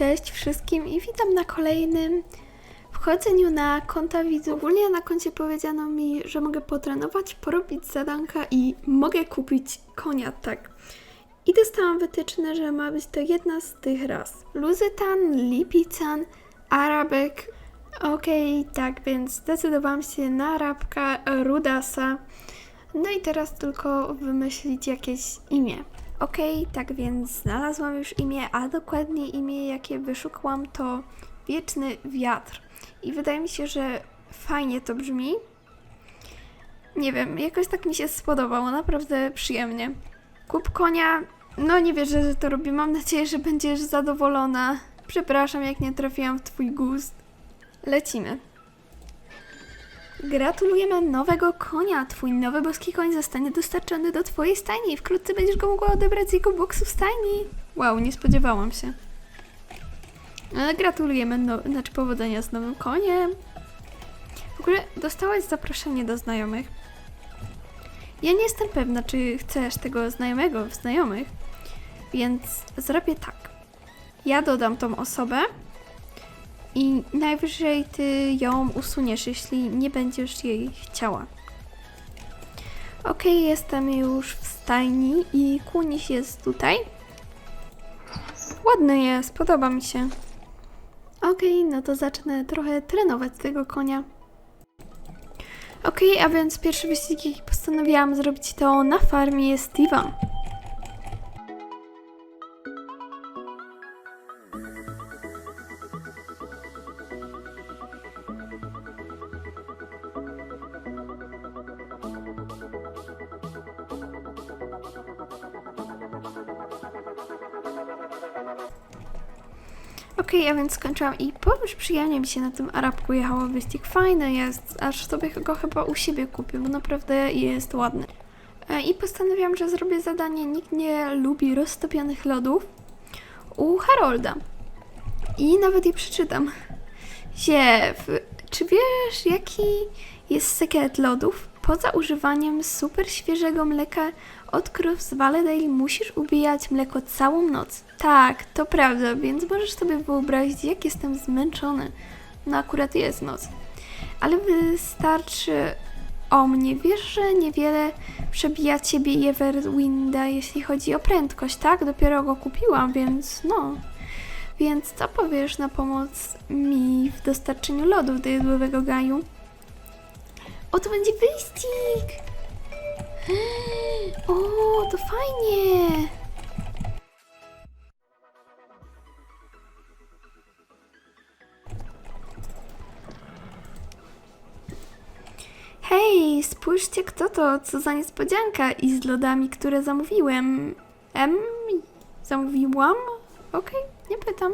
Cześć wszystkim i witam na kolejnym wchodzeniu na konta widzów. Ogólnie na koncie powiedziano mi, że mogę potrenować, porobić zadanka i mogę kupić konia, tak. I dostałam wytyczne, że ma być to jedna z tych ras. Luzytan, Lipican, Arabek. Okej, tak, więc zdecydowałam się na Arabka Rudasa. No i teraz tylko wymyślić jakieś imię. Okej, tak więc znalazłam już imię, a dokładnie imię, jakie wyszukałam, to Wieczny Wiatr. I wydaje mi się, że fajnie to brzmi. Nie wiem, jakoś tak mi się spodobało, naprawdę przyjemnie. Kup konia, no nie wierzę, że to robię. Mam nadzieję, że będziesz zadowolona. Przepraszam, jak nie trafiłam w Twój gust. Lecimy. Gratulujemy nowego konia. Twój nowy boski koń zostanie dostarczony do Twojej stajni. Wkrótce będziesz go mogła odebrać z jego boksu stajni. Wow, nie spodziewałam się. Ale gratulujemy, no, znaczy powodzenia z nowym koniem. W ogóle dostałaś zaproszenie do znajomych. Ja nie jestem pewna, czy chcesz tego znajomego w znajomych, więc zrobię tak. Ja dodam tą osobę i najwyżej ty ją usuniesz, jeśli nie będziesz jej chciała. Okej, jestem już w stajni i kuniś jest tutaj. Ładny jest, podoba mi się. Okej, no to zacznę trochę trenować tego konia. Okej, a więc pierwszy wyścig, jaki postanowiłam zrobić, to na farmie Steve'a. Okej, a więc skończyłam i powiem, że przyjemnie mi się na tym Arabku jechało. Wyścig fajny jest, aż sobie go chyba u siebie kupię, bo naprawdę jest ładny. E, I postanowiłam, że zrobię zadanie Nikt nie lubi roztopionych lodów u Harolda. I nawet je przeczytam. Ziew, czy wiesz, jaki jest sekret lodów? Poza używaniem super świeżego mleka od krów z Valedale musisz ubijać mleko całą noc. Tak, to prawda, więc możesz sobie wyobrazić, jak jestem zmęczony. No akurat jest noc. Ale wystarczy o mnie. Wiesz, że niewiele przebija ciebie Everwinda, jeśli chodzi o prędkość, tak? Dopiero go kupiłam, więc no. Więc co powiesz na pomoc mi w dostarczeniu lodów do jadłowego gaju? O, to będzie wyścig! O, to fajnie! Hej, spójrzcie kto to, co za niespodzianka i z lodami, które zamówiłem. Em, zamówiłam? Okej, nie pytam.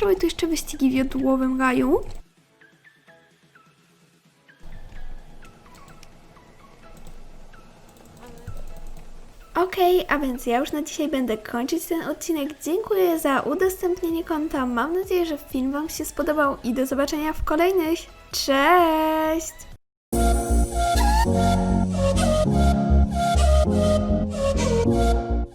Robię tu jeszcze wyścigi w jodłowym gaju. Okej, a więc ja już na dzisiaj będę kończyć ten odcinek. Dziękuję za udostępnienie konta. Mam nadzieję, że film Wam się spodobał i do zobaczenia w kolejnych. Cześć!